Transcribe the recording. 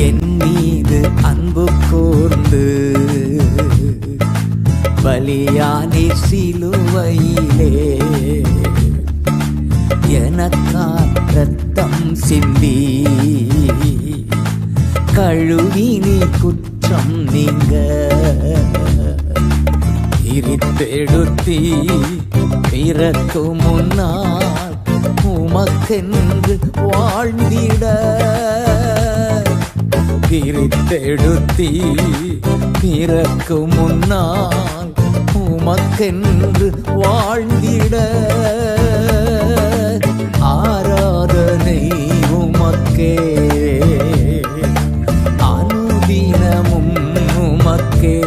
என் மீது அன்பு கூர்ந்து. பலியானே சிலுவையிலே. எனக்கா ரத்தம் சிந்தி. கழுவினி குற்றம் நீங்க. இருத்தெடுத்தி பிறக்கு முன்னால் உமக்கென்று வாழ்ந்திட பிரித்தெடுத்தி பிறக்கு முன்னால் உமக்கென்று வாழ்ந்திட. ஆராதனை உமக்கே. அனுதினமும் உமக்கே.